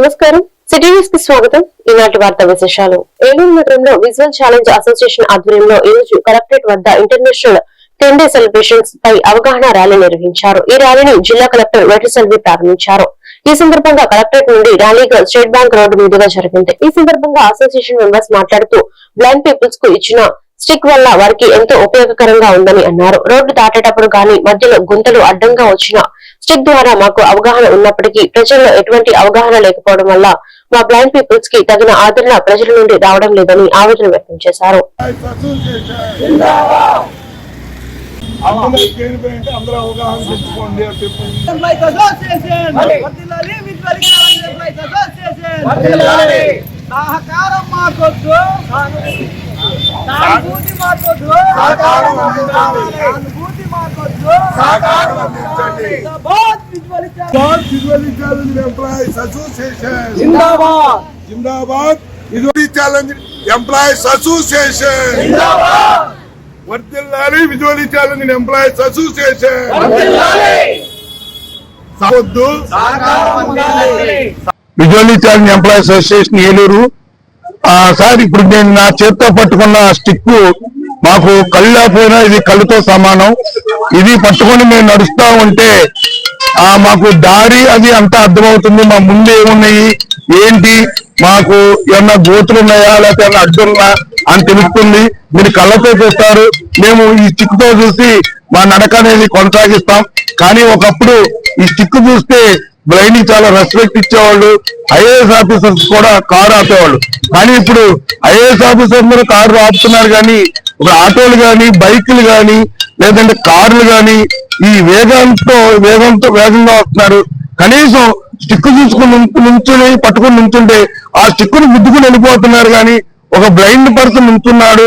నమస్కారం. సిటీ న్యూస్కి స్వాగతం. ఈనాటి వార్త విశేషాలు. ఏలూరు నగరంలో విజువల్ ఛాలెంజ్ అసోసియేషన్ ఆధ్వర్యంలో ఈ రోజు కలెక్టరేట్ వద్ద ఇంటర్నేషనల్ టెన్ డే సెలబ్రేషన్స్ పై అవగాహన ర్యాలీ నిర్వహించారు. ఈ ర్యాలీని జిల్లా కలెక్టర్ వెటి సెల్వి ప్రారంభించారు. ఈ సందర్భంగా కలెక్టరేట్ నుండి ర్యాలీగా స్టేట్ బ్యాంక్ రోడ్డు మీదుగా జరిగింది. ఈ సందర్భంగా అసోసియేషన్ మెంబర్స్ మాట్లాడుతూ బ్లైండ్ పీపుల్స్కు ఇచ్చిన స్టిక్ వల్ల వారికి ఎంతో ఉపయోగకరంగా ఉందని అన్నారు. రోడ్డు దాటేటప్పుడు గాని మధ్యలో గుంతలు అడ్డంగా వచ్చిన స్టిక్ ద్వారా మాకు అవగాహన ఉన్నప్పటికీ ప్రజల్లో ఎటువంటి అవగాహన లేకపోవడం వల్ల మా బ్లైండ్ పీపుల్స్కి తగిన ఆదరణ ప్రజల నుండి రావడం లేదని ఆవేదన వ్యక్తం చేశారు. అందరూ కేనిపోయింటే అందరూ అవగాహన తెచ్చుకోండి అని చెప్పి. సహకారం మాకొద్దు. సానుభూతి మాకొద్దు. సహకారం అందించండి. సానుభూతి మాకొద్దు. సహకారం అందించండి. జిందాబాద్ విద్వల్ ఛాలెంజ్ జిందాబాద్ విజువల్ ఛాలెంజ్ ఎంప్లాయీస్ అసోసియేషన్. జిందాబాద్. జిందాబాద్. Visual challenge employees association. జిందాబాద్. వర్దిల్లాలి visual challenge employees association. Challenge employees association Eluru. ఆ, సార్ ఇప్పుడు నేను నా చేత్తో పట్టుకున్న స్టిక్ మాకు కళ్ళు లేకపోయినా ఇది కళ్ళుతో సమానం. ఇది పట్టుకొని మేము నడుస్తా ఉంటే ఆ మాకు దారి అది అంతా అర్థమవుతుంది. మా ముందు ఏమున్నాయి? ఏంటి? మాకు ఏమన్నా గోతులు ఉన్నాయా లేకపోతే ఏమన్నా అడ్డున్నా అని తెలుస్తుంది. మీరు కళ్ళతో చూస్తారు. మేము ఈ చిక్కుతో చూసి మా నడక అనేది కొనసాగిస్తాం. కానీ ఒకప్పుడు ఈ చిక్కు చూస్తే బ్లైండ్ చాలా రెస్పెక్ట్ ఇచ్చేవాళ్ళు. ఐఏఎస్ ఆఫీసర్స్ కూడా కారు ఆపేవాళ్ళు. కానీ ఇప్పుడు ఐఏఎస్ ఆఫీసర్లు కారు ఆపుతున్నారు కానీ ఒక ఆటోలు కానీ బైకులు కానీ లేదంటే కార్లు కానీ ఈ వేగంతో వేగంతో వేగంగా వస్తున్నారు. కనీసం స్టిక్ చూసుకుని నుంచుని పట్టుకుని నుంచుంటే ఆ చిక్కును గుద్దుకుని వెళ్ళిపోతున్నారు కానీ ఒక బ్లైండ్ పర్సన్ ఉంటున్నాడు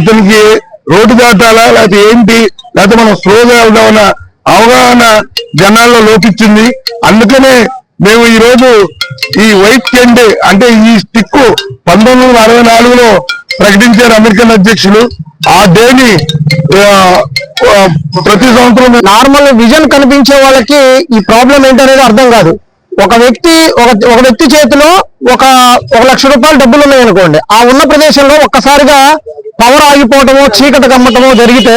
ఇతనికి రోడ్డు దాటాలా లేకపోతే ఏంటి లేకపోతే మనం స్లోగా వెళ్దామన్న అవగాహన జనాల్లో లోపించింది. అందుకనే మేము ఈ రోజు ఈ వైట్ కెండే అంటే ఈ స్టిక్ పంతొమ్మిది వందల అరవై నాలుగులో ప్రకటించారు అమెరికన్ అధ్యక్షులు. ఆ డేని ప్రతి సంవత్సరం నార్మల్ విజన్ కనిపించే వాళ్ళకి ఈ ప్రాబ్లం ఏంటనేది అర్థం కాదు. ఒక వ్యక్తి ఒక ఒక వ్యక్తి చేతిలో ఒక ఒక లక్ష రూపాయలు డబ్బులు ఉన్నాయనుకోండి ఆ ఉన్న ప్రదేశంలో ఒక్కసారిగా పవర్ ఆగిపోవటమో చీకటి కమ్మటమో జరిగితే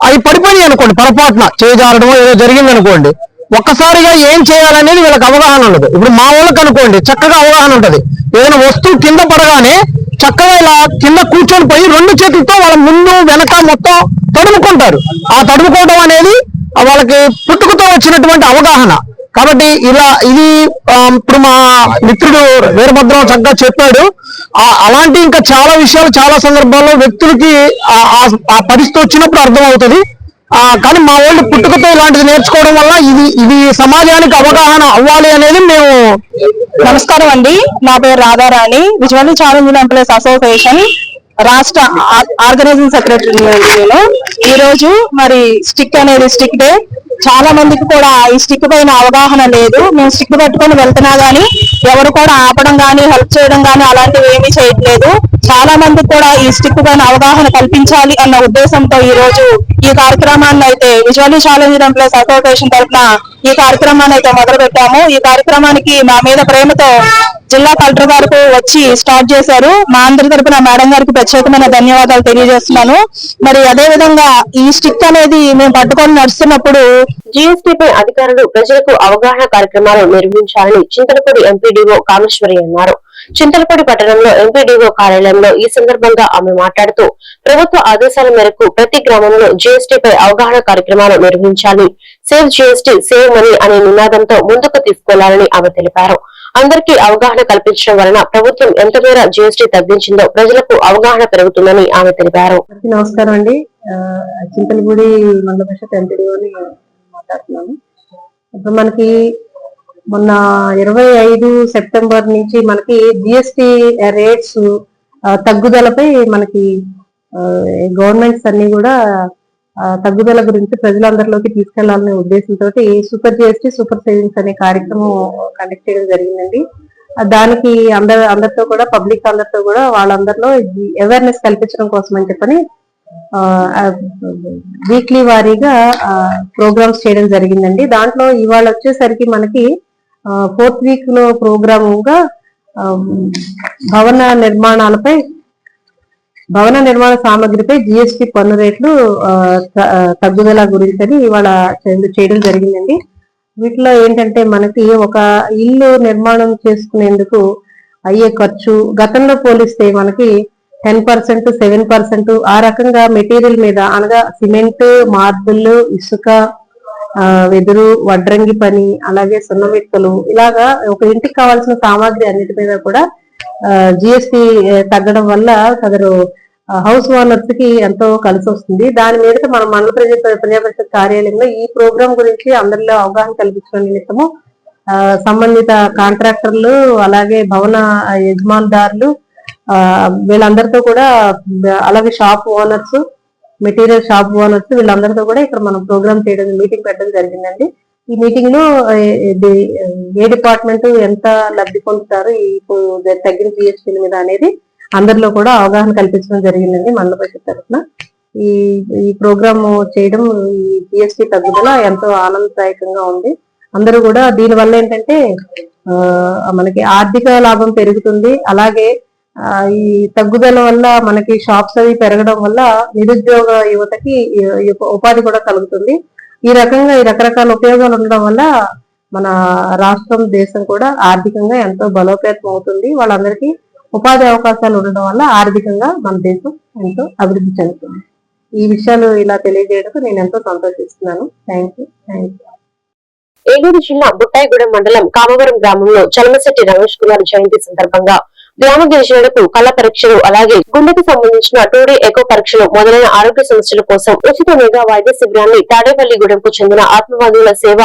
అవి పడిపోయినాయి అనుకోండి పొరపాటున చేజారడమో ఏదో జరిగింది అనుకోండి. ఒక్కసారిగా ఏం చేయాలనేది వీళ్ళకి అవగాహన ఉండదు. ఇప్పుడు మా వాళ్ళకి అనుకోండి చక్కగా అవగాహన ఉంటది. ఏదైనా వస్తువు కింద పడగానే చక్కగా ఇలా కింద కూర్చొని పోయి రెండు చేతులతో వాళ్ళ ముందు వెనక మొత్తం తడుముకుంటారు. ఆ తడుముకోవడం అనేది వాళ్ళకి పుట్టుకతో వచ్చినటువంటి అవగాహన. కాబట్టి ఇలా ఇది ఇప్పుడు మా మిత్రుడు వీరభద్రం చక్కగా చెప్పాడు. అలాంటి ఇంకా చాలా విషయాలు చాలా సందర్భాల్లో వ్యక్తులకి ఆ- ఆ- పరిస్థితి వచ్చినప్పుడు అర్థం అవుతుంది కానీ మా వాళ్ళు పుట్టుకతో ఇలాంటిది నేర్చుకోవడం వల్ల ఇది ఇది సమాజానికి అవగాహన అవ్వాలి అనేది మేము నమస్కారం అండి. నా పేరు Radharani. Visual challenge employees association రాష్ట్ర ఆర్గనైజింగ్ సెక్రటరీ నేను. ఈ రోజు మరి స్టిక్ అనేది స్టిక్ డే. చాలా మందికి కూడా ఈ స్టిక్ పైన అవగాహన లేదు. మేము స్టిక్ పట్టుకొని వెళ్తున్నా గానీ ఎవరు కూడా ఆపడం గానీ హెల్ప్ చేయడం గానీ అలాంటివి ఏమీ చేయట్లేదు. చాలా మందికి కూడా ఈ స్టిక్ పైన అవగాహన కల్పించాలి అన్న ఉద్దేశంతో ఈ రోజు ఈ కార్యక్రమాన్ని అయితే విజువల్ ఛాలెంజ్ ఎంప్లాయీస్ అసోసియేషన్ తరఫున ఈ కార్యక్రమాన్ని అయితే మొదలు పెట్టాము ఈ కార్యక్రమానికి మా మీద ప్రేమతో జిల్లా కలెక్టర్ గారు వచ్చి స్టార్ట్ చేశారు. మా అందరి తరపున మేడం గారికి ప్రత్యేకమైన ధన్యవాదాలు తెలియజేస్తున్నాను. మరి అదే విధంగా ఈ స్టిక్ అనేది మేము పట్టుకొని నడుస్తున్నప్పుడు జీఎస్టీ పై అధికారులు ప్రజలకు అవగాహన కార్యక్రమాలు నిర్వహించాలని చింతలపూడి ఎంపీడీఓ కామేశ్వరి అన్నారు. చింతలపూడి పట్టణంలో ఎంపీడీఓ కార్యాలయంలో ఈ సందర్భంగా ఆమె మాట్లాడుతూ ప్రభుత్వ ఆదేశాల మేరకు ప్రతి గ్రామంలో జీఎస్టీపై అవగాహన కార్యక్రమాలు నిర్వహించాలి. సేవ్ జీఎస్టీ సేవ్ మనీ అనే నినాదంతో ముందుకు తీసుకెళ్ళాలని ఆమె తెలిపారు. అందరికీ అవగాహన కల్పించడం వలన ప్రభుత్వం ఎంత మేర జీఎస్టీ తగ్గించిందో ప్రజలకు అవగాహన పెరుగుతుందని ఆమె తెలిపారు. నమస్కారం అండి. చింతలపూడి మండల పరిషత్ ఎంపీడీఓని మాట్లాడుతున్నాను ఇప్పుడు మనకి మొన్న ఇరవై ఐదు సెప్టెంబర్ నుంచి మనకి జిఎస్టి రేట్స్ తగ్గుదలపై మనకి గవర్నమెంట్స్ అన్ని కూడా తగ్గుదల గురించి ప్రజలందరిలోకి తీసుకెళ్ళాలనే ఉద్దేశంతో సూపర్ జిఎస్టి సూపర్ సేవింగ్స్ అనే కార్యక్రమం కండక్ట్ చేయడం జరిగిందండి. దానికి అందరు అందరితో కూడా పబ్లిక్ అందరితో కూడా వాళ్ళందరిలో అవేర్నెస్ కల్పించడం కోసం అని చెప్పని వీక్లీ వారీగా ప్రోగ్రామ్స్ చేయడం జరిగిందండి. దాంట్లో ఇవాళ వచ్చేసరికి మనకి ఫోర్త్ వీక్లో ప్రోగ్రాముగా గా భవన నిర్మాణాలపై భవన నిర్మాణ సామాగ్రిపై జిఎస్టి పన్ను రేట్లు త- తగ్గుదల గురించి ఇవాళ చేయడం జరిగిందండి. వీటిలో ఏంటంటే మనకి ఒక ఇల్లు నిర్మాణం చేసుకునేందుకు అయ్యే ఖర్చు గతంలో పోలిస్తే మనకి టెన్ పర్సెంట్ సెవెన్ పర్సెంట్ ఆ రకంగా మెటీరియల్ మీద అనగా సిమెంట్ మార్బుల్ ఇసుక వెదురు వడ్రంగి పని అలాగే సున్నమిక్కలు ఇలాగా ఒక ఇంటికి కావాల్సిన సామాగ్రి అన్నిటి మీద కూడా జిఎస్టి తగ్గడం వల్ల సదరు హౌస్ ఓనర్స్కి ఎంతో కలిసి వస్తుంది. దాని మీద మన మండల ప్రజా పరిషత్ కార్యాలయంలో ఈ ప్రోగ్రాం గురించి అందరిలో అవగాహన కల్పించడం నిమిత్తము ఆ, సంబంధిత కాంట్రాక్టర్లు అలాగే భవన యజమానుదారులు ఆ, వీళ్ళందరితో కూడా అలాగే shop owners material shop owners వీళ్ళందరితో కూడా ఇక్కడ మనం ప్రోగ్రామ్ చేయడం మీటింగ్ పెట్టడం జరిగిందండి. ఈ మీటింగ్లో ఏ డిపార్ట్మెంట్ ఎంత లబ్ధి పొందుతారు ఈ తగ్గిన జిఎస్టీ మీద అనేది అందరిలో కూడా అవగాహన కల్పించడం జరిగిందండి మండల పరిషత్ తరఫున. ఈ ఈ ప్రోగ్రామ్ చేయడం ఈ జిఎస్టీ తగ్గుదల ఎంతో ఆనందదాయకంగా ఉంది. అందరూ కూడా దీని వల్ల ఏంటంటే ఆ, మనకి ఆర్థిక లాభం పెరుగుతుంది. అలాగే ఈ తగ్గుదల వల్ల మనకి షాప్స్ అవి పెరగడం వల్ల నిరుద్యోగ యువతకి ఉపాధి కూడా కలుగుతుంది. ఈ రకంగా ఈ రకరకాల ఉపయోగాలు ఉండడం వల్ల మన రాష్ట్రం దేశం కూడా ఆర్థికంగా ఎంతో బలోపేతం అవుతుంది. వాళ్ళందరికీ ఉపాధి అవకాశాలు ఉండడం వల్ల ఆర్థికంగా మన దేశం ఎంతో అభివృద్ధి చెందుతుంది. ఈ విషయాలు ఇలా తెలియజేయడం నేను ఎంతో సంతోషిస్తున్నాను. Thank you. Thank you. Eluru జిల్లా బుట్టాయిగూడెం మండలం కామవరం గ్రామంలో చలమశెట్టి రమేష్ కుమార్ జయంతి సందర్భంగా గ్రామ గిరిజనులకు కళ్ళ పరీక్షలు అలాగే గుండెకు సంబంధించిన టూడీ ఎకో పరీక్షలు మొదలైన ఆరోగ్య సమస్యల కోసం ఉచిత మెగా వైద్య శిబిరాన్ని తాడేపల్లిగూడెంకు చెందిన ఆత్మబంధువుల సేవ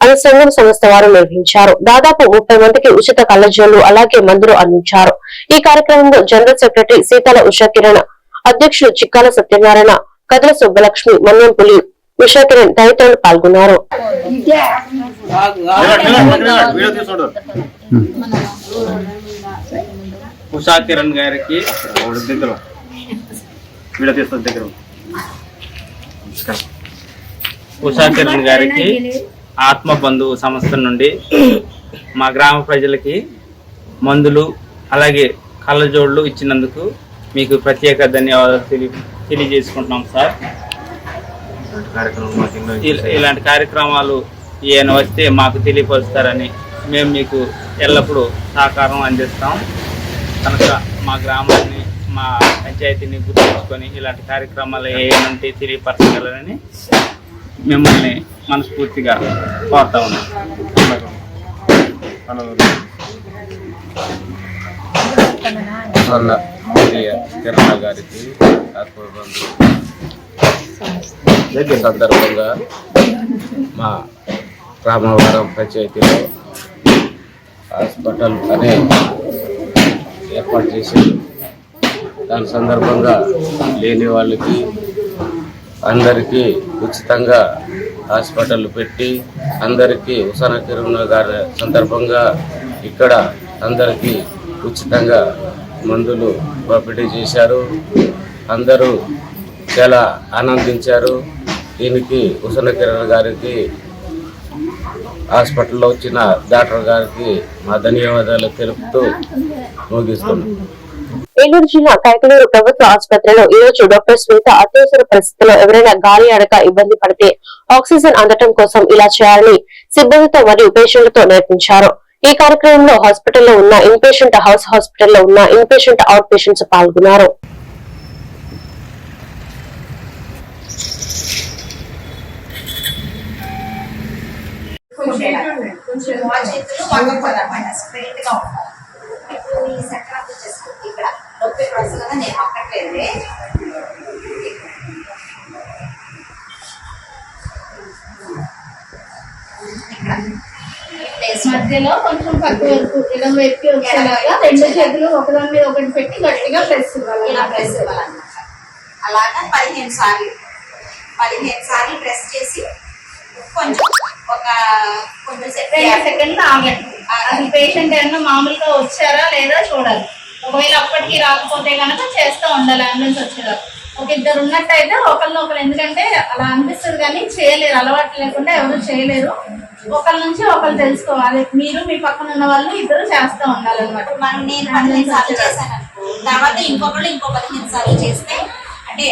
అనే సంఘం సంస్థ వారు నిర్వహించారు దాదాపు ముప్పై మందికి ఉచిత కళ్ళజోళ్ళు అలాగే మందులు అందించారు ఈ కార్యక్రమంలో జనరల్ సెక్రటరీ సీతాల ఉషా కిరణ్ అధ్యక్షులు చిక్కాల సత్యనారాయణ కదల సుబ్బలక్ష్మి మన్యంపులి ఉషా కిరణ్ తదితరులు పాల్గొన్నారు ఉషా కిరణ్ గారికి. దగ్గర. వీడియో తీస్తుంది దగ్గర. ఉషా కిరణ్ గారికి ఆత్మ బంధువు సంస్థ నుండి మా గ్రామ ప్రజలకి మందులు అలాగే కళ్ళజోళ్ళు ఇచ్చినందుకు మీకు ప్రత్యేక ధన్యవాదాలు తెలియ తెలియజేసుకుంటున్నాం సార్. ఇల- ఇలాంటి కార్యక్రమాలు ఏమైనా వస్తే మాకు తెలియపరుస్తారని మేము మీకు ఎల్లప్పుడూ సహకారం అందిస్తాం. కనుక మా గ్రామాన్ని మా పంచాయతీని గుర్తుంచుకొని ఇలాంటి కార్యక్రమాలు ఏమంటే తెలియపరచగలరని మిమ్మల్ని మనస్ఫూర్తిగా కోరుతా ఉన్నాం. వల్ల మరియ కిరణ గారికి ఆత్మబంధు సందర్భంగా మా రామవరం పంచాయతీలో హాస్పిటల్ అనే ఏర్పాటు చేశారు దాని సందర్భంగా లేని వాళ్ళకి అందరికీ ఉచితంగా హాస్పిటల్ పెట్టి అందరికీ ఉసన కిరణ్ గారి సందర్భంగా ఇక్కడ అందరికీ ఉచితంగా మందులు పంపిణీ చేశారు. అందరూ చాలా ఆనందించారు. దీనికి ఉసన కిరణ్ గారికి హాస్పిటల్లో వచ్చిన డాక్టర్ గారికి మా ధన్యవాదాలు తెలుపుతూ ముగిస్తున్నాం. ఏలూరు జిల్లా కైకలూరు ప్రభుత్వ ఆసుపత్రిలో ఈ రోజు డాక్టర్ శ్వేత అత్యవసర పరిస్థితుల్లో ఎవరైనా గాలి అడక ఇబ్బంది పడితే ఆక్సిజన్ అందటం కోసం ఇలా చేయాలని సిబ్బందితో మరియు పేషెంట్లతో నేర్పించారు. ఈ కార్యక్రమంలో హాస్పిటల్లో ఉన్న ఇన్ హౌస్ హాస్పిటల్లో ఉన్న ఇన్ పేషెంట్ అవుట్ పేషెంట్స్ పాల్గొన్నారు. కొంచెం స్ట్రైట్గా ఉండాలి. ఇప్పుడు ఈ చక్రాలు వచ్చేసి ఇక్కడ నొప్పి ప్రశ్నగా నేను అక్కట్లేదే మధ్యలో కొంచెం పక్క వైపు ఎడం వైపుకి వచ్చేలాగా రెండు చేతులు ఒకదాని మీద ఒకటి పెట్టి గట్టిగా ప్రెస్ ఇవ్వాలి. ఇలా ప్రెస్ ఇవ్వాలన్నమాట. అలాగా పదిహేను సార్లు పదిహేను సార్లు ప్రెస్ చేసి కొంచెం ఒక రెండు సెకండ్లు ఆగండి. అసలు పేషెంట్ ఏమన్నా మామూలుగా వచ్చారా లేదా చూడాలి. ఒకవేళ అప్పటికి రాకపోతే కనుక చేస్తూ ఉండాలి అంబులెన్స్ వచ్చేదాకా ఒక ఇద్దరు ఉన్నట్టయితే ఒకరిని ఒకరు ఎందుకంటే అలా అనిపిస్తుంది కానీ చేయలేరు అలవాటు లేకుండా ఎవరు చేయలేరు. ఒకరి నుంచి ఒకరు తెలుసుకోవాలి. మీరు మీ పక్కన ఉన్న వాళ్ళు ఇద్దరు చేస్తూ ఉండాలన్నమాట. మనం నేను పదిహేను సార్లు చేశాను అనుకో తర్వాత ఇంకొకళ్ళు ఇంకో పదిహేను సార్లు చేస్తే అంటే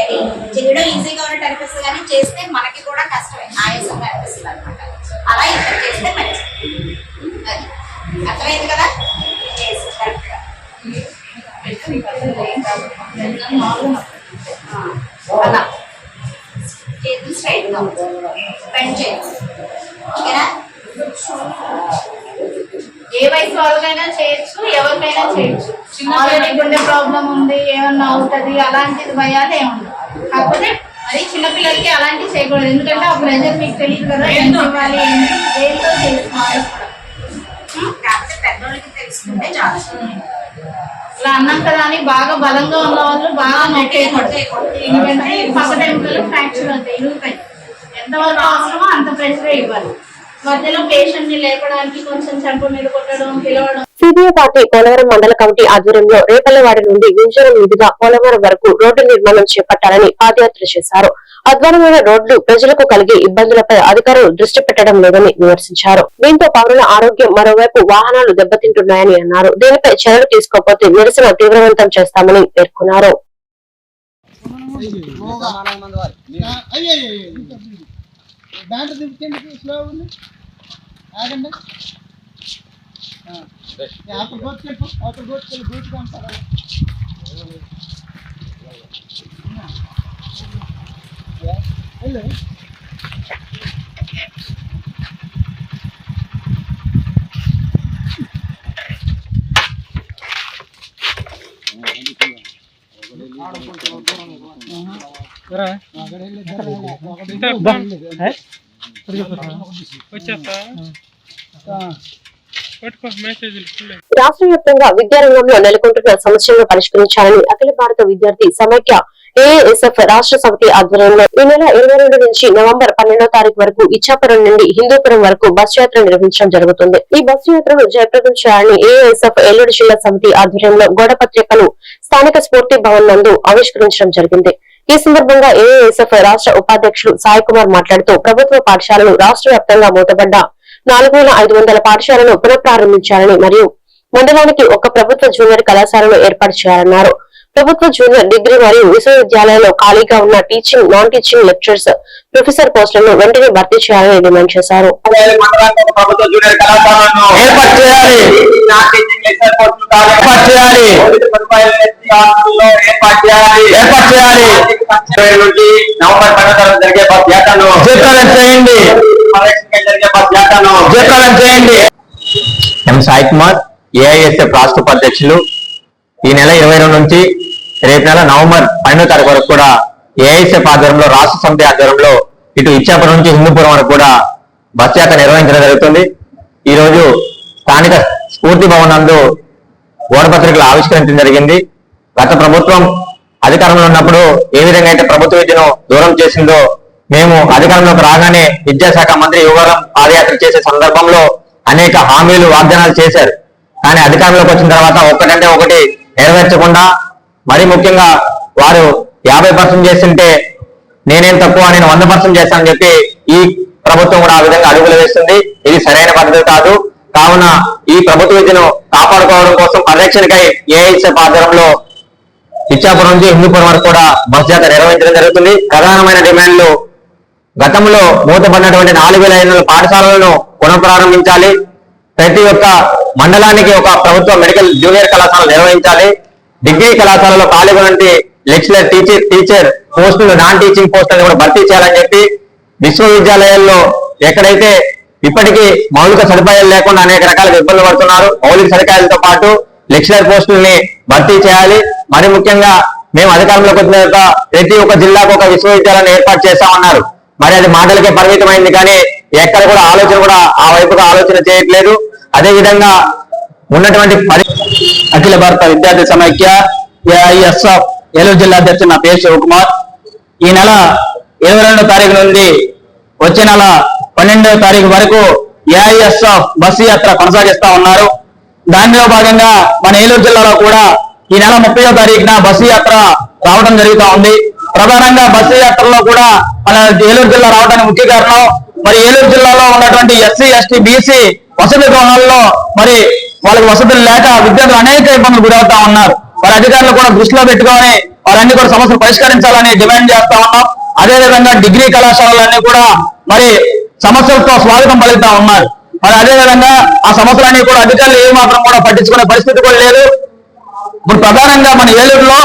చేయడం ఈజీగా ఉన్నట్టు అనిపిస్తుంది కానీ చేస్తే మనకి కూడా కష్టమే ఆయాసంగా అనిపిస్తుంది అనమాట అలా ఇక్కడ చేస్తే మంచిది. అది అర్థమైంది కదా? అలా. చేతులు స్ట్రైట్గా బెండ్ చేయాలి ఓకేనా? ఏ వయసు వాళ్ళకైనా చేయొచ్చు ఎవరికైనా చేయొచ్చు. ఆల్రెడీ గుండె ప్రాబ్లం ఉంది ఏమన్నా అవుతుంది అలాంటిది భయాలు ఏముండదు కాకపోతే మరి చిన్నపిల్లలకి అలాంటివి చేయకూడదు. ఎందుకంటే ఆ ప్రెజర్ మీకు తెలియదు కదా ఎంత ఇవ్వాలి ఏంటి దేంతో చేసుకోవాలి ఇలా అన్నాం కదా అని బాగా బలంగా ఉన్న వాళ్ళు బాగా నొక్కేయకూడదు ఎందుకంటే పక్క టెంపుల్ ఫ్రాక్చర్ అవుతాయి ఇరుగుతాయి ఎంతవరకు అవసరమో అంత ప్రెషర్ ఇవ్వాలి. మధ్యలో పేషెంట్ని లేపడానికి కొంచెం చెంప మీద కొట్టడం పిలవడం. సిపిఐ పార్టీ పోలవరం మండల కమిటీ ఆధ్వర్యంలో రేపల్లవాడి నుండి వింజరం మీదుగా పోలవరం వరకు రోడ్డు నిర్మాణం చేపట్టాలని పాదయాత్ర చేశారు. అధ్వానమైన రోడ్లు ప్రజలకు కలిగే ఇబ్బందులపై అధికారులు దృష్టి పెట్టడం లేదని విమర్శించారు. దీంతో పౌరుల ఆరోగ్యం మరోవైపు వాహనాలు దెబ్బతింటున్నాయని అన్నారు. దీనిపై చర్యలు తీసుకోకపోతే నిరసన తీవ్రవంతం చేస్తామని పేర్కొన్నారు. దాంట్లో దింపుకెందుకు స్లో ఉంది? ఆగండి. అవతల గోచుకెళ్ళి అవతల గోచుకెళ్ళి గోచుగా ఉంటారా వెళ్ళు. है రాష్ట్ర వ్యాప్తంగా విద్యారంగంలో నెలకొంటున్న సమస్యలను పరిష్కరించాలని అఖిల భారత విద్యార్థి సమైక్య ఏఎస్ఎఫ్ రాష్ట్ర సమితి ఆధ్వర్యంలో ఈ నెల ఇరవై రెండు నుంచి నవంబర్ పన్నెండో తారీఖు వరకు ఇచ్చాపురం నుండి హిందూపురం వరకు బస్సు యాత్ర నిర్వహించడం జరుగుతుంది. ఈ బస్సు యాత్రను జయప్రదం చేయాలని ఏఎస్ఎఫ్ ఏలూరు జిల్లా సమితి ఆధ్వర్యంలో గోడ పత్రికను స్థానిక స్ఫూర్తి భవన్ నందు ఆవిష్కరించడం జరిగింది. ఈ సందర్భంగా ఏఎస్ఎఫ్ రాష్ట్ర ఉపాధ్యక్షుడు సాయి కుమార్ మాట్లాడుతూ ప్రభుత్వ పాఠశాలలు రాష్ట్ర వ్యాప్తంగా మూతబడ్డ నాలుగు వేల ఐదు వందల పాఠశాలను పునఃప్రారంభించాలని మరియు మండలానికి ఒక ప్రభుత్వ జూనియర్ కళాశాలను ఏర్పాటు చేయాలన్నారు. ప్రభుత్వ జూనియర్ డిగ్రీ మరియు విశ్వవిద్యాలయాల్లో ఖాళీగా ఉన్న teaching non teaching lectures professor పోస్టులను వెంటనే భర్తీ చేయాలని డిమాండ్ చేశారు. ప్రభుత్వ జూనియర్ కళాశాలను ఏర్పాటు చేయాలి. ఏర్పాటు చేయాలి. ఏర్పాటు చేయాలి. ఏర్పాటు చేయాలి. నుండి నవంబర్ పన్నెండు తారీఖు జరిగే బస్ యాత్రను జయప్రదం చేయండి జరిగే చేయండి. ఎం. సాయి కుమార్ ఏఐఎస్ఎఫ్ రాష్ట్ర ఉపాధ్యక్షులు. ఈ నెల ఇరవై రెండు నుంచి రేపు నెల నవంబర్ పన్నెండో తారీఖు వరకు కూడా ఏఐఎస్ఎఫ్ ఆధ్వర్యంలో రాష్ట్ర సమితి ఆధ్వర్యంలో ఇటు ఇచ్చాపురం నుంచి హిందూపురం వరకు కూడా బస్ యాత్ర నిర్వహించడం జరుగుతుంది. ఈ రోజు స్థానిక స్ఫూర్తి భవన్ ఓడపత్రికలు ఆవిష్కరించడం జరిగింది. గత ప్రభుత్వం అధికారంలో ఉన్నప్పుడు ఏ విధంగా అయితే ప్రభుత్వ విద్యను దూరం చేసిందో మేము అధికారంలోకి రాగానే విద్యాశాఖ మంత్రి యువరం పాదయాత్ర చేసే సందర్భంలో అనేక హామీలు వాగ్దానాలు చేశారు. కానీ అధికారంలోకి వచ్చిన తర్వాత ఒకటంటే ఒకటి నెరవేర్చకుండా మరి ముఖ్యంగా వారు యాభై పర్సెంట్ చేస్తుంటే నేనేం తక్కువ నేను వంద పర్సెంట్ చేస్తానని చెప్పి ఈ ప్రభుత్వం కూడా ఆ విధంగా అడుగులు వేస్తుంది. ఇది సరైన పద్ధతి కాదు. కావున ఈ ప్రభుత్వ విద్యను కాపాడుకోవడం కోసం పరిరక్షణకై ఏఐఎస్ఎఫ్ ఆధ్వర్యంలో ఇచ్చాపురం నుంచి హిందూపురం వరకు కూడా బస్ యాత్ర నిర్వహించడం జరుగుతుంది. ప్రధానమైన డిమాండ్లు గతంలో మూతపడినటువంటి నాలుగు వేల ఐదు వందల పాఠశాలలను పునఃప్రారంభించాలి. ప్రతి ఒక్క మండలానికి ఒక ప్రభుత్వ మెడికల్ జూనియర్ కళాశాల నిర్వహించాలి. డిగ్రీ కళాశాలలో ఖాళీగా లెక్చరర్ టీచర్ టీచర్ పోస్టులు నాన్ టీచింగ్ పోస్టులను కూడా భర్తీ చేయాలని చెప్పి విశ్వవిద్యాలయాల్లో ఎక్కడైతే ఇప్పటికీ మౌలిక సదుపాయాలు లేకుండా అనేక రకాల ఇబ్బందులు పడుతున్నారు మౌలిక సదుపాయాలతో పాటు లెక్చరర్ పోస్టుల్ని భర్తీ చేయాలి. మరి ముఖ్యంగా మేము అధికారంలోకి వచ్చిన ప్రతి ఒక్క జిల్లాకు ఒక విశ్వవిద్యాలయాన్ని ఏర్పాటు చేస్తామన్నారు మరి అది మాటలకే పరిమితమైంది కానీ ఎక్కడ కూడా ఆలోచన కూడా ఆ వైపుగా ఆలోచన చేయట్లేదు. అదే విధంగా ఉన్నటువంటి పరి అఖిల భారత విద్యార్థి సమైక్య ఏఐఎస్ఎఫ్ ఏలూరు జిల్లా అధ్యక్షుడు నా పేరు శివకుమార్. ఈ నెల ఇరవై రెండో తారీఖు నుండి వచ్చే నెల పన్నెండవ తారీఖు వరకు ఏఐఎస్ఎఫ్ బస్సు యాత్ర కొనసాగిస్తా ఉన్నారు. దానిలో భాగంగా మన ఏలూరు జిల్లాలో కూడా ఈ నెల ముప్పయో తారీఖున బస్సు యాత్ర రావడం జరుగుతూ ఉంది. ప్రధానంగా బస్సు యాత్రలో కూడా మన ఏలూరు జిల్లా రావడానికి ముఖ్య కారణం మరి ఏలూరు జిల్లాలో ఉన్నటువంటి ఎస్సీ ఎస్టీ బీసీ వసతి గృహాల్లో మరి వాళ్ళకి వసతులు లేక విద్యార్థులు అనేక ఇబ్బందులు గురవుతా ఉన్నారు. వారి అధికారులు కూడా దృష్టిలో పెట్టుకొని వారన్ని కూడా సమస్యలు పరిష్కరించాలని డిమాండ్ చేస్తా ఉన్నాం. అదే విధంగా డిగ్రీ కళాశాలలన్నీ కూడా మరి సమస్యలతో స్వాగతం పలుకుతా ఉన్నారు. మరి అదే విధంగా ఆ సమస్యలన్నీ కూడా అధికారులు ఏ మాత్రం కూడా పట్టించుకునే పరిస్థితి కూడా లేదు. ఇప్పుడు ప్రధానంగా మన ఏలూరులో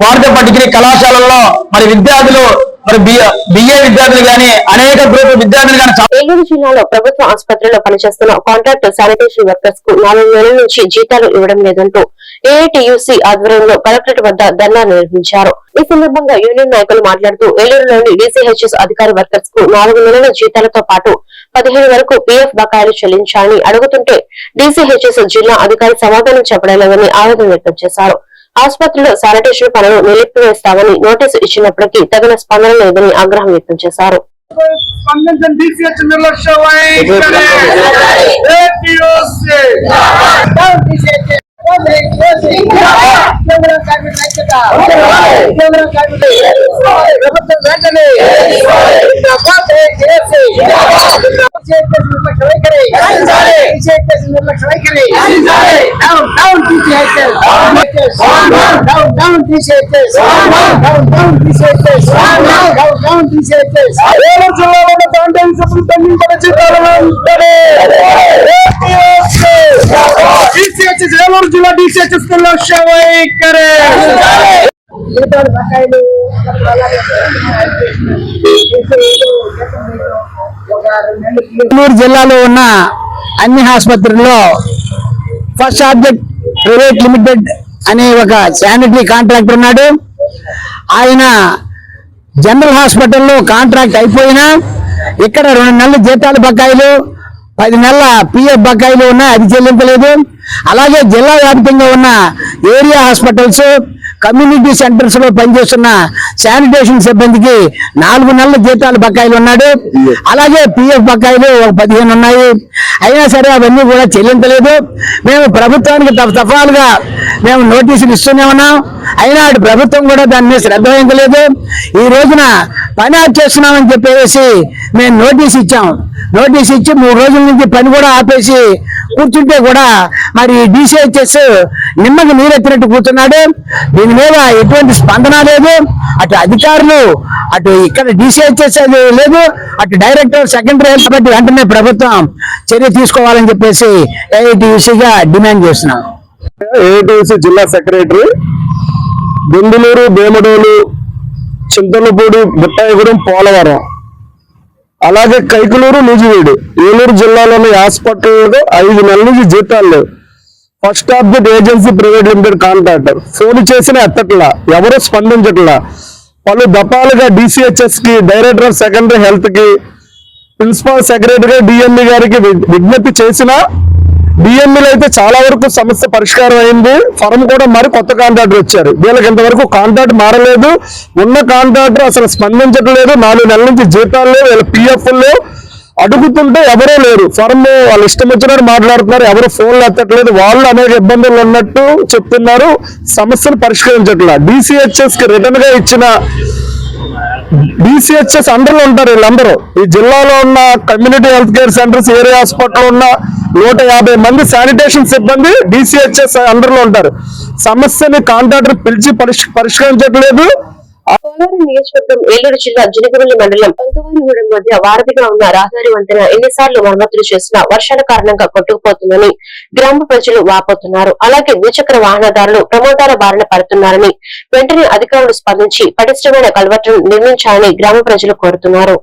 వార్ధప్ప డిగ్రీ కళాశాలల్లో మరి విద్యార్థులు మరి బిఏ విద్యార్థులు గాని అనేక గ్రూప్ విద్యార్థులు కానీ ఏలూరు జిల్లాలో ప్రభుత్వ ఆసుపత్రిలో పనిచేస్తున్న కాంట్రాక్ట్ శానిటేషన్ వర్కర్స్కు నాలుగు నెలల నుంచి జీతాలు ఇవ్వడం లేదంటూ ఏఐటియుసి ఆధ్వర్యంలో కలెక్టరేట్ వద్ద ధర్నా నిర్వహించారు. ఈ సందర్భంగా యూనియన్ నాయకులు మాట్లాడుతూ ఏలూరులోని డీసీహెచ్ఎస్ అధికారి వర్కర్స్కు నాలుగు నెలల జీతాలతో పాటు పదిహేను వరకు పీఎఫ్ బకాయిలు చెల్లించాలని అడుగుతుంటే డీసీహెచ్ఎస్ జిల్లా అధికారి సమాధానం చెప్పడం లేదని ఆవేదన వ్యక్తం చేశారు. ఆసుపత్రిలో శానిటేషన్ పనులు నిలిపివేస్తామని నోటీసు ఇచ్చినప్పటికీ తగిన స్పందన లేదని ఆగ్రహం వ్యక్తం చేశారు. జీతాలు వెంటనే. ATOC. DCH ఏలూరు జిల్లా డిసిహెచ్ఎస్ నిర్లక్ష్య బకాయిలు నెల్లూరు జిల్లాలో ఉన్న అన్ని ఆసుపత్రుల్లో ఫస్ట్ ఆబ్జెక్ట్ ప్రైవేట్ లిమిటెడ్ అనే ఒక శానిటరీ కాంట్రాక్టర్ ఉన్నాడు. ఆయన జనరల్ హాస్పిటల్లో కాంట్రాక్ట్ అయిపోయినా ఇక్కడ రెండు నెలల జీతాల బకాయిలు పది నెలల పిఎఫ్ బకాయిలు ఉన్నాయి అది చెల్లించలేదు. అలాగే జిల్లా వ్యాప్తంగా ఉన్న ఏరియా హాస్పిటల్స్ కమ్యూనిటీ సెంటర్స్లో పనిచేస్తున్న శానిటేషన్ సిబ్బందికి నాలుగు నెలల జీతాలు బకాయిలు ఉన్నాడు. అలాగే పిఎఫ్ బకాయిలు ఒక పదిహేను ఉన్నాయి. అయినా సరే అవన్నీ కూడా చెల్లించలేదు. మేము ప్రభుత్వానికి తఫ తఫాలుగా మేము నోటీసులు ఇస్తూనే ఉన్నాం. అయినా అటు ప్రభుత్వం కూడా దాని మీద శ్రద్ధ వహించలేదు. ఈ రోజున పని చేస్తున్నామని చెప్పేసి మేము నోటీస్ ఇచ్చాం. నోటీస్ ఇచ్చి మూడు రోజుల నుంచి పని కూడా ఆపేసి కూర్చుంటే కూడా మరి డిసిహెచ్ఎస్ నిమ్మకి నీరెత్తినట్టు కూర్చున్నాడు. దీని మీద ఎటువంటి స్పందన లేదు. అటు అధికారులు అటు ఇక్కడ డిసిహెచ్ఎస్ లేదు. అటు డైరెక్టర్ సెకండరీ హెల్త్ బట్టి వెంటనే ప్రభుత్వం చర్య తీసుకోవాలని చెప్పేసి ఏఐటీసీగా డిమాండ్ చేస్తున్నాం. ఏటీసీ జిల్లా సెక్రటరీ బెంగుళూరు భీమడోలు చింతలపూడి బుట్టాయగూడెం పోలవరం. అలాగే కైకులూరు నూజివీడు. ఏలూరు జిల్లాలోని హాస్పిటల్లో ఐదు నెలల నుంచి జీతాలు లేవు. First object agency private limited contractor. Phone చేసిన ఎత్తట్లా ఎవరు స్పందించట్లా. పలు దఫాలుగా డిసిహెచ్ఎస్కి డైరెక్టర్ ఆఫ్ సెకండరీ హెల్త్కి ప్రిన్సిపల్ సెక్రటరీ డిఎంఈ గారికి విజ్ఞప్తి చేసినా డిఎంఈలో అయితే చాలా వరకు సమస్య పరిష్కారం అయింది. ఫరం కూడా మరి కొత్త కాంట్రాక్టర్ వచ్చారు. వీళ్ళకి ఇంతవరకు కాంట్రాక్ట్ మారలేదు. ఉన్న కాంట్రాక్టర్ అసలు స్పందించట్లేదు. నాలుగు నెలల నుంచి జీతాల్లో వీళ్ళ పిఎఫ్ అడుగుతుంటే ఎవరూ లేరు. ఫర్మ్ వాళ్ళు ఇష్టం వచ్చినట్టు మాట్లాడుతున్నారు. ఎవరు ఫోన్లు ఎత్తట్లేదు. వాళ్ళు అనేక ఇబ్బందులు ఉన్నట్టు చెప్తున్నారు. సమస్యను పరిష్కరించట్లా. డిసిహెచ్ఎస్కి రిటర్న్గా ఇచ్చిన డిసిహెచ్ఎస్ అండర్లో ఉంటారు వీళ్ళందరూ. ఈ జిల్లాలో ఉన్న community health care centres area hospital ఉన్న నూట యాభై మంది శానిటేషన్ సిబ్బంది డిసిహెచ్ఎస్ అండర్లో ఉంటారు. సమస్యని కాంట్రాక్టర్ పిలిచి పరిష్- పరిష్కరించట్లేదు. పోలవరం నియోజకవర్గం ఏలూరు జిల్లా జిలిగిరిల్లి మండలం పంకవారిగూడెం మధ్య వారధిగా ఉన్న రహదారి వంతెన ఎన్నిసార్లు మరమ్మతులు చేసినా వర్షాల కారణంగా కొట్టుకుపోతుందని గ్రామ ప్రజలు వాపోతున్నారు. అలాగే ద్విచక్ర వాహనదారులు ప్రమాదాల బారిన పడుతున్నారని వెంటనే అధికారులు స్పందించి పటిష్టమైన కల్వర్టును నిర్మించాలని గ్రామ ప్రజలు కోరుతున్నారు.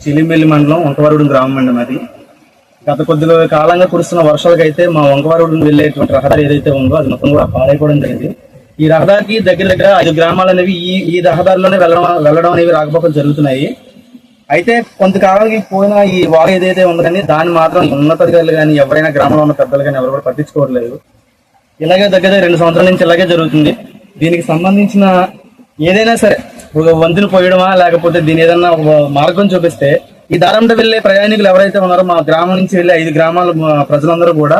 చిలిమెల్లి మండలం వంకవరుడు గ్రామం అండి మరి గత కొద్ది కాలంగా కురుస్తున్న వర్షాలకైతే మా వంకవరుడు వెళ్ళేటువంటి రహదారి ఏదైతే ఉందో అది మొత్తం కూడా పాడైపోవడం జరిగింది. ఈ రహదారికి దగ్గర దగ్గర ఐదు గ్రామాలు అనేవి ఈ ఈ రహదారిలోనే వెళ్ళడం వెళ్ళడం అనేవి రాకపోకలు జరుగుతున్నాయి. అయితే కొంతకాలానికి పోయిన ఈ వాగు ఏదైతే ఉందో కానీ దాన్ని మాత్రం ఉన్నతాధికారులు కానీ ఎవరైనా గ్రామంలో ఉన్న పెద్దలు కానీ ఎవరు కూడా పట్టించుకోవట్లేదు. ఇలాగే దగ్గర రెండు సంవత్సరాల నుంచి ఇలాగే జరుగుతుంది. దీనికి సంబంధించిన ఏదైనా సరే ఒక వంతులు పోయడమా లేకపోతే దీని ఏదైనా ఒక మార్గం చూపిస్తే ఈ దారంలో వెళ్ళే ప్రయాణికులు ఎవరైతే ఉన్నారో మా గ్రామం నుంచి వెళ్ళే ఐదు గ్రామాల మా ప్రజలందరూ కూడా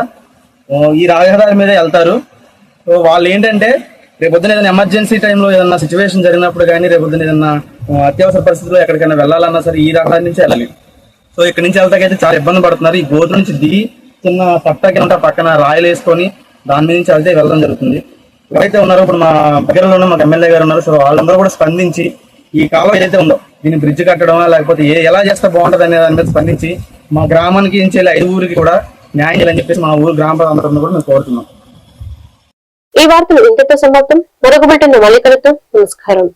ఈ రహదారి మీద వెళ్తారు. సో వాళ్ళు ఏంటంటే రేపొద్దున ఏదైనా ఎమర్జెన్సీ టైంలో ఏదైనా సిచ్యువేషన్ జరిగినప్పుడు కానీ రేపొద్దున ఏదైనా అత్యవసర పరిస్థితుల్లో ఎక్కడికైనా వెళ్ళాలన్నా సరే ఈ రహదారి నుంచి వెళ్ళాలి. సో ఇక్కడ నుంచి వెళ్తాకైతే చాలా ఇబ్బంది పడుతున్నారు. ఈ గోతు నుంచి దిగి చిన్న పట్టకి పక్కన రాయలు వేసుకొని దాని మీద నుంచి వెళ్తే వెళ్ళడం జరుగుతుంది. ఎవరైతే ఉన్నారో ఇప్పుడు మా దగ్గరలో ఉన్న మాకు ఎమ్మెల్యే గారు ఉన్నారు సో వాళ్ళందరూ కూడా స్పందించి ఈ కాలం ఏదైతే ఉందో దీన్ని బ్రిడ్జ్ కట్టడం లేకపోతే ఏ ఎలా చేస్తే బాగుంటుంది అనే దాని మీద స్పందించి మా గ్రామానికి ఏం వెళ్ళి ఐదు ఊరికి కూడా న్యాయం చేయాలని చెప్పేసి మా ఊరు గ్రామ ప్రజలందరూ కూడా మేము కోరుతున్నాం. ఈ వార్తలు ఇంతతో సమాప్తం. మరొక బిడ్డ మళ్ళీ కలుద్దాం. నమస్కారం.